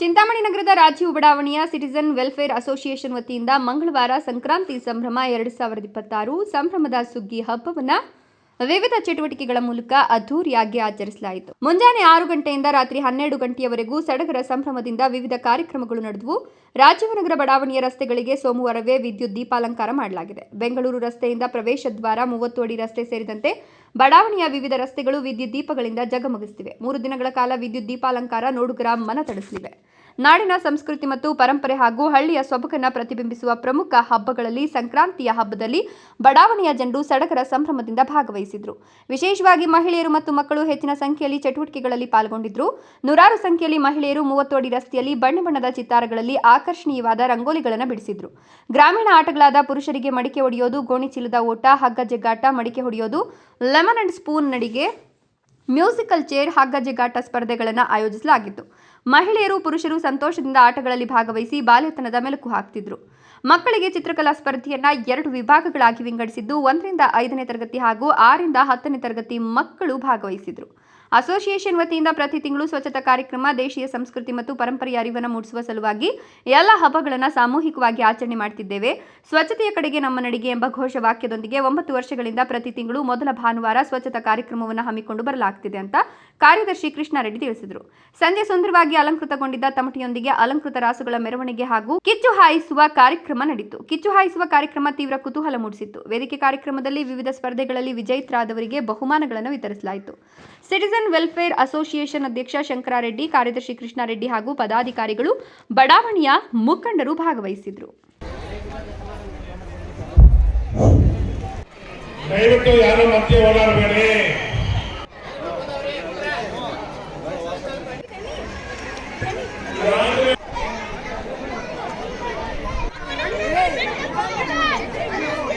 ಚಿಂತಾಮಣಿ ನಗರದ ರಾಜೀವ್ ಬಡಾವಣೆಯ citizen welfare association ವತಿಯಿಂದ ಮಂಗಳವಾರ ಸಂಕ್ರಾಂತಿ ಸಂಭ್ರಮ ಎರಡು ಸಾವಿರದ ಇಪ್ಪತ್ತಾರು ಸಂಭ್ರಮದ ಸುಗ್ಗಿ ಹಬ್ಬವನ್ನ ವಿವಿಧ ಚಟುವಟಿಕೆಗಳ ಮೂಲಕ ಅದ್ದೂರಿಯಾಗಿ ಆಚರಿಸಲಾಯಿತು. ಮುಂಜಾನೆ ಆರು ಗಂಟೆಯಿಂದ ರಾತ್ರಿ ಹನ್ನೆರಡು ಗಂಟೆಯವರೆಗೂ ಸಡಗರ ಸಂಭ್ರಮದಿಂದ ವಿವಿಧ ಕಾರ್ಯಕ್ರಮಗಳು ನಡೆದವು. ರಾಜೀವನಗರ ಬಡಾವಣೆಯ ರಸ್ತೆಗಳಿಗೆ ಸೋಮವಾರವೇ ವಿದ್ಯುತ್ ದೀಪಾಲಂಕಾರ ಮಾಡಲಾಗಿದೆ. ಬೆಂಗಳೂರು ರಸ್ತೆಯಿಂದ ಪ್ರವೇಶ ದ್ವಾರ, ಮೂವತ್ತು ಅಡಿ ರಸ್ತೆ ಸೇರಿದಂತೆ ಬಡಾವಣೆಯ ವಿವಿಧ ರಸ್ತೆಗಳು ವಿದ್ಯುತ್ ದೀಪಗಳಿಂದ ಜಗಮಗಿಸುತ್ತಿವೆ. ಮೂರು ದಿನಗಳ ಕಾಲ ವಿದ್ಯುತ್ ದೀಪಾಲಂಕಾರ ನೋಡುಗರ ಮನ ತಡಿಸಲಿವೆ ನಾಡಿನ ಸಂಸ್ಕೃತಿ ಮತ್ತು ಪರಂಪರೆ ಹಾಗೂ ಹಳ್ಳಿಯ ಸೊಬಕನ್ನ ಪ್ರತಿಬಿಂಬಿಸುವ ಪ್ರಮುಖ ಹಬ್ಬಗಳಲ್ಲಿ ಸಂಕ್ರಾಂತಿಯ ಹಬ್ಬದಲ್ಲಿ ಬಡಾವಣೆಯ ಜನರು ಸಡಗರ ಸಂಭ್ರಮದಿಂದ ಭಾಗವಹಿಸಿದ್ರು. ವಿಶೇಷವಾಗಿ ಮಹಿಳೆಯರು ಮತ್ತು ಮಕ್ಕಳು ಹೆಚ್ಚಿನ ಸಂಖ್ಯೆಯಲ್ಲಿ ಚಟುವಟಿಕೆಗಳಲ್ಲಿ ಪಾಲ್ಗೊಂಡಿದ್ರು. ನೂರಾರು ಸಂಖ್ಯೆಯಲ್ಲಿ ಮಹಿಳೆಯರು ಮೂವತ್ತು ಅಡಿ ರಸ್ತೆಯಲ್ಲಿ ಬಣ್ಣ ಬಣ್ಣದ ಚಿತ್ತಾರಗಳಲ್ಲಿ ಆಕರ್ಷಣೀಯವಾದ ರಂಗೋಲಿಗಳನ್ನು ಬಿಡಿಸಿದ್ರು. ಗ್ರಾಮೀಣ ಆಟಗಳಾದ ಪುರುಷರಿಗೆ ಮಡಿಕೆ ಹೊಡೆಯೋದು, ಗೋಣಿಚೀಲದ ಓಟ, ಹಗ್ಗ ಜಗ್ಗಾಟ, ಮಡಿಕೆ ಹೊಡೆಯೋದು ಲೆಮನ್ ಅಂಡ್ ಸ್ಪೂನ್ ನಡಿಗೆ, ಮ್ಯೂಸಿಕಲ್ ಚೇರ್ ಹಗ್ಗ ಜಿಗಾಟ ಸ್ಪರ್ಧೆಗಳನ್ನು ಆಯೋಜಿಸಲಾಗಿತ್ತು. ಮಹಿಳೆಯರು, ಪುರುಷರು ಸಂತೋಷದಿಂದ ಆಟಗಳಲ್ಲಿ ಭಾಗವಹಿಸಿ ಬಾಲ್ಯತನದ ಮೆಲುಕು ಹಾಕ್ತಿದ್ರು. ಮಕ್ಕಳಿಗೆ ಚಿತ್ರಕಲಾ ಸ್ಪರ್ಧೆಯನ್ನ ಎರಡು ವಿಭಾಗಗಳಾಗಿ ವಿಂಗಡಿಸಿದ್ದು, ಒಂದರಿಂದ ಐದನೇ ತರಗತಿ ಹಾಗೂ ಆರಿಂದ ಹತ್ತನೇ ತರಗತಿ ಮಕ್ಕಳು ಭಾಗವಹಿಸಿದ್ರು. ಅಸೋಸಿಯೇಷನ್ ವತಿಯಿಂದ ಪ್ರತಿ ತಿಂಗಳು ಸ್ವಚ್ಛತಾ ಕಾರ್ಯಕ್ರಮ, ದೇಶೀಯ ಸಂಸ್ಕೃತಿ ಮತ್ತು ಪರಂಪರೆಯ ಅರಿವನ್ನು ಮೂಡಿಸುವ ಸಲುವಾಗಿ ಎಲ್ಲ ಹಬ್ಬಗಳನ್ನು ಸಾಮೂಹಿಕವಾಗಿ ಆಚರಣೆ ಮಾಡ್ತಿದ್ದೇವೆ. ಸ್ವಚ್ಛತೆಯ ಕಡೆಗೆ ನಮ್ಮ ನಡಿಗೆ ಎಂಬ ಘೋಷವಾಕ್ಯದೊಂದಿಗೆ ಒಂಬತ್ತು ವರ್ಷಗಳಿಂದ ಪ್ರತಿ ತಿಂಗಳು ಮೊದಲ ಭಾನುವಾರ ಸ್ವಚ್ಛತಾ ಕಾರ್ಯಕ್ರಮವನ್ನು ಹಮ್ಮಿಕೊಂಡು ಬರಲಾಗ್ತಿದೆ ಅಂತ ಕಾರ್ಯದರ್ಶಿ ಕೃಷ್ಣಾರೆಡ್ಡಿ ತಿಳಿಸಿದರು. ಸಂಜೆ ಸುಂದರವಾಗಿ ಅಲಂಕೃತಗೊಂಡಿದ್ದ ತಮಟಿಯೊಂದಿಗೆ ಅಲಂಕೃತ ರಾಸುಗಳ ಮೆರವಣಿಗೆ ಹಾಗೂ ಕಿಚ್ಚು ಹಾಯಿಸುವ ಕಾರ್ಯಕ್ರಮ ನಡೆಯಿತು ಕಿಚ್ಚು ಹಾಯಿಸುವ ಕಾರ್ಯಕ್ರಮ ತೀವ್ರ ಕುತೂಹಲ ಮೂಡಿಸಿತ್ತು. ವೇದಿಕೆ ಕಾರ್ಯಕ್ರಮದಲ್ಲಿ ವಿವಿಧ ಸ್ಪರ್ಧೆಗಳಲ್ಲಿ ವಿಜಯಿತರಾದವರಿಗೆ ಬಹುಮಾನಗಳನ್ನು ವಿತರಿಸಲಾಯಿತು. ಸಿಟಿಸನ್ ವೆಲ್ಫೇರ್ ಅಸೋಸಿಯೇಷನ್ ಅಧ್ಯಕ್ಷ ಶಂಕರಾರೆಡ್ಡಿ ಕಾರ್ಯದರ್ಶಿ ಕೃಷ್ಣಾರೆಡ್ಡಿ ಹಾಗೂ ಪದಾಧಿಕಾರಿಗಳು ಬಡಾವಣೆಯ ಮುಖಂಡರು ಭಾಗವಹಿಸಿದ್ರು. ದಯವಿಟ್ಟು ಯಾರು ಓಡಾಡಬೇಡಿ.